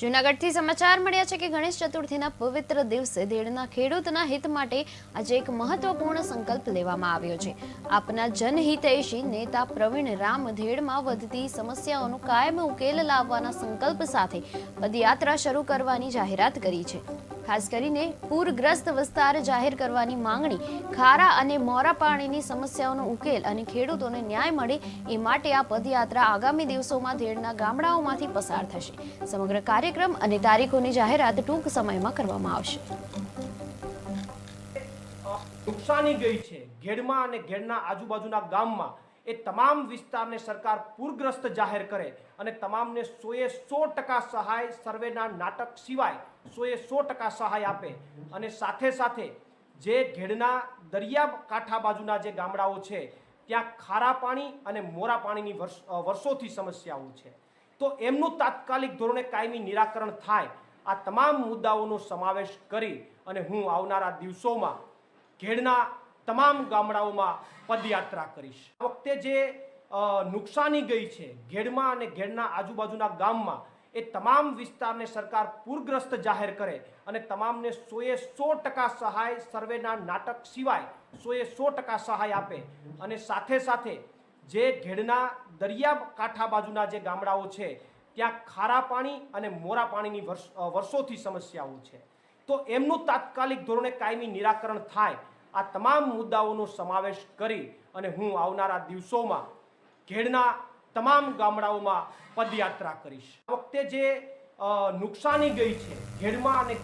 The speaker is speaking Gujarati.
જૂનાગઢથી સમાચાર મળ્યા છે કે ગણેશ ચતુર્થીના પવિત્ર દિવસે દેડના ખેડૂતના હિત માટે આજે એક મહત્વપૂર્ણ સંકલ્પ લેવામાં આવ્યો છે. આપના જનહિતૈષી નેતા પ્રવીણ રામ ધેડમાં વધતી સમસ્યાઓનો કાયમ ઉકેલ લાવવાના સંકલ્પ સાથે પદયાત્રા શરૂ કરવાની જાહેરાત કરી છે. ખાસ કરીને પૂરગ્રસ્ત વિસ્તાર જાહેર કરવાની માંગણી, ખારા અને મોરા પાણીની સમસ્યાઓનો ઉકેલ અને ખેડૂતોને ન્યાય મળે એ માટે આ પદયાત્રા આગામી દિવસોમાં ધેડના ગામડાઓમાંથી પસાર થશે. સમગ્ર કાર્યક્રમ અને તારીખોની જાહેરાત ટૂંક સમયમાં કરવામાં આવશે. નુકસાની ગઈ છે. ઘેડમાં અને ઘેડના આજુબાજુના ગામમાં એ તમામ વિસ્તારને સરકાર પૂરગ્રસ્ત જાહેર કરે અને તમામને સોએ સો ટકા સહાય સર્વેના નાટક સિવાય સોએ સો ટકા સહાય આપે. અને સાથે સાથે જે ઘેડના દરિયા કાંઠા બાજુના જે ગામડાઓ છે, ત્યાં ખારા પાણી અને મોરા પાણીની વર્ષ વર્ષોથી સમસ્યાઓ છે. તો એમનું તાત્કાલિક ધોરણે કાયમી નિરાકરણ થાય. આ તમામ મુદ્દાઓનો સમાવેશ કરી અને હું આવનારા દિવસોમાં ઘેડના તમામ ગામડાઓમાં પદયાત્રા કરીશ. આ વખતે જે નુકસાની ગઈ છે, ઘેડમાં અને ઘેડના આજુબાજુના ગામમાં, એ તમામ વિસ્તારને સરકાર પૂરગ્રસ્ત જાહેર કરે અને તમામને સોએ સો ટકા સહાય સર્વેના નાટક સિવાય સોએ સો ટકા સહાય આપે અને સાથે સાથે જે ઘેડના દરિયા કાંઠા બાજુના જે ગામડાઓ છે, ત્યાં ખારા પાણી અને મોરા પાણીની વર્ષ વર્ષોથી સમસ્યાઓ છે. તો એમનું તાત્કાલિક ધોરણે કાયમી નિરાકરણ થાય આ તમામ મુદ્દાઓનો સમાવેશ કરી અને હું આવનારા દિવસોમાં ઘેડના તમામ ગામડાઓમાં પદયાત્રા કરીશ. આ વખતે જે નુકસાની ગઈ છે ઘેડમાં અને